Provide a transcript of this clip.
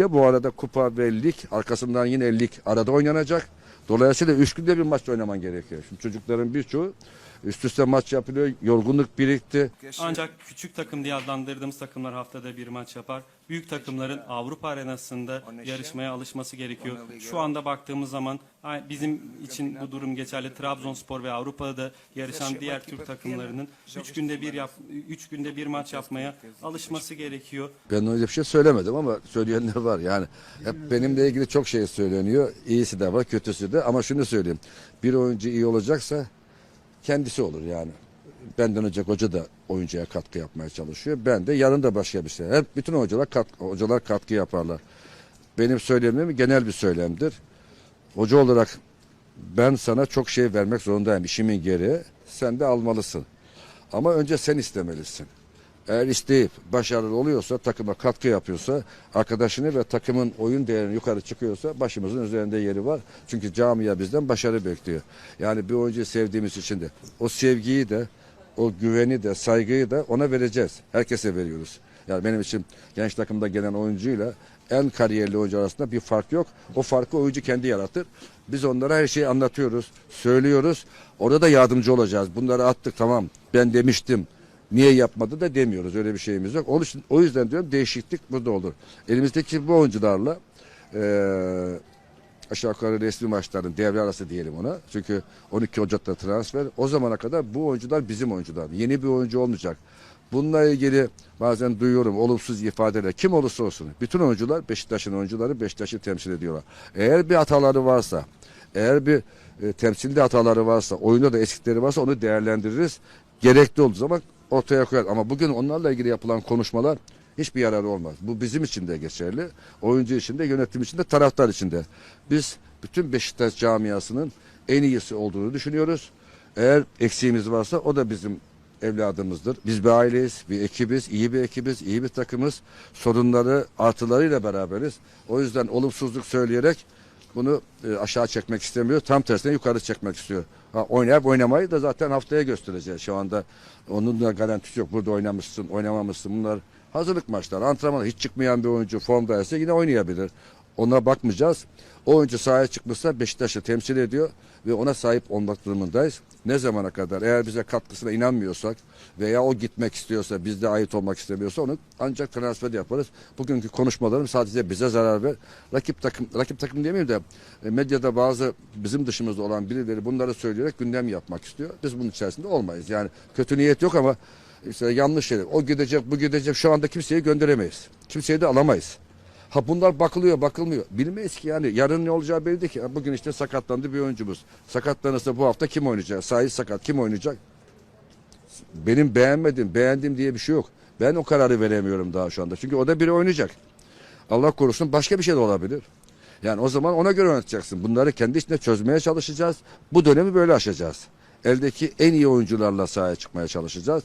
de bu arada kupa ve lig arkasından yine lig arada oynanacak. Dolayısıyla üç günde bir maç oynaman gerekiyor. Şimdi çocukların birçoğu üst üste maç yapılıyor. Yorgunluk birikti. Ancak küçük takım diye adlandırdığımız takımlar haftada bir maç yapar. Büyük takımların Avrupa arenasında yarışmaya alışması gerekiyor. Şu anda baktığımız zaman bizim için bu durum geçerli. Trabzonspor ve Avrupa'da yarışan diğer Türk takımlarının 3 günde bir yap 3 günde bir maç yapmaya alışması gerekiyor. Ben öyle bir şey söylemedim ama söyleyenler var. Yani hep benimle ilgili çok şey söyleniyor. İyisi de var, kötüsü de. Ama şunu söyleyeyim. Bir oyuncu iyi olacaksa kendisi olur yani. Benden önce hoca da oyuncuya katkı yapmaya çalışıyor. Ben de yarın da başka bir şey. Hep bütün hocalar katkı, hocalar katkı yaparlar. Benim söylemim genel bir söylemdir. Hoca olarak ben sana çok şey vermek zorundayım işimin gereği. Sen de almalısın. Ama önce sen istemelisin. Eğer isteyip başarılı oluyorsa, takıma katkı yapıyorsa, arkadaşını ve takımın oyun değerini yukarı çıkıyorsa başımızın üzerinde yeri var. Çünkü camia bizden başarı bekliyor. Yani bir oyuncuyu sevdiğimiz için de o sevgiyi de, o güveni de, saygıyı da ona vereceğiz. Herkese veriyoruz. Yani benim için genç takımda gelen oyuncuyla en kariyerli oyuncu arasında bir fark yok. O farkı oyuncu kendi yaratır. Biz onlara her şeyi anlatıyoruz, söylüyoruz. Orada da yardımcı olacağız. Bunları attık tamam. Ben demiştim. Niye yapmadı da demiyoruz. Öyle bir şeyimiz yok. Onun için, o yüzden diyorum değişiklik burada olur. Elimizdeki bu oyuncularla eee aşağı yukarı resmi maçların devre arası diyelim ona. Çünkü 12 Ocak'ta transfer. O zamana kadar bu oyuncular bizim oyuncular. Yeni bir oyuncu olmayacak. Bununla ilgili bazen duyuyorum olumsuz ifadeler. Kim olursa olsun. Bütün oyuncular Beşiktaş'ın oyuncuları Beşiktaş'ı temsil ediyorlar. Eğer bir hataları varsa, eğer bir e, temsilde hataları varsa, oyunda da eksikleri varsa onu değerlendiririz. Gerekli olduğu zaman ortaya koyar. Ama bugün onlarla ilgili yapılan konuşmalar hiçbir yararı olmaz. Bu bizim için de geçerli. Oyuncu için de, yönetim için de, taraftar için de. Biz bütün Beşiktaş camiasının en iyisi olduğunu düşünüyoruz. Eğer eksiğimiz varsa o da bizim evladımızdır. Biz bir aileyiz, bir ekibiz, iyi bir ekibiz, iyi bir takımız. Sorunları, artılarıyla beraberiz. O yüzden olumsuzluk söyleyerek bunu e, aşağı çekmek istemiyor. Tam tersine yukarı çekmek istiyor. Ha, oynayıp oynamayı da zaten haftaya göstereceğiz. Şu anda onun da garantisi yok. Burada oynamışsın, oynamamışsın. Bunlar hazırlık maçları. Antrenmana hiç çıkmayan bir oyuncu formdaysa yine oynayabilir. Ona bakmayacağız. O oyuncu sahaya çıkmışsa Beşiktaş'ı temsil ediyor ve ona sahip olmak durumundayız. Ne zamana kadar eğer bize katkısına inanmıyorsak veya o gitmek istiyorsa bizde ait olmak istemiyorsa onu ancak transfer yaparız. Bugünkü konuşmalarım sadece bize zarar ver. Rakip takım rakip takım demeyeyim de e, medyada bazı bizim dışımızda olan birileri bunları söyleyerek gündem yapmak istiyor. Biz bunun içerisinde olmayız. Yani kötü niyet yok ama işte yanlış şeyler. O gidecek, bu gidecek. Şu anda kimseyi gönderemeyiz. Kimseyi de alamayız. Ha bunlar bakılıyor, bakılmıyor. Bilmeyiz ki yani yarın ne olacağı belli değil ki. Bugün işte sakatlandı bir oyuncumuz. Sakatlanırsa bu hafta kim oynayacak? Sahi sakat kim oynayacak? Benim beğenmedim, beğendim diye bir şey yok. Ben o kararı veremiyorum daha şu anda. Çünkü o da biri oynayacak. Allah korusun başka bir şey de olabilir. Yani o zaman ona göre oynatacaksın. Bunları kendi içinde çözmeye çalışacağız. Bu dönemi böyle aşacağız. Eldeki en iyi oyuncularla sahaya çıkmaya çalışacağız.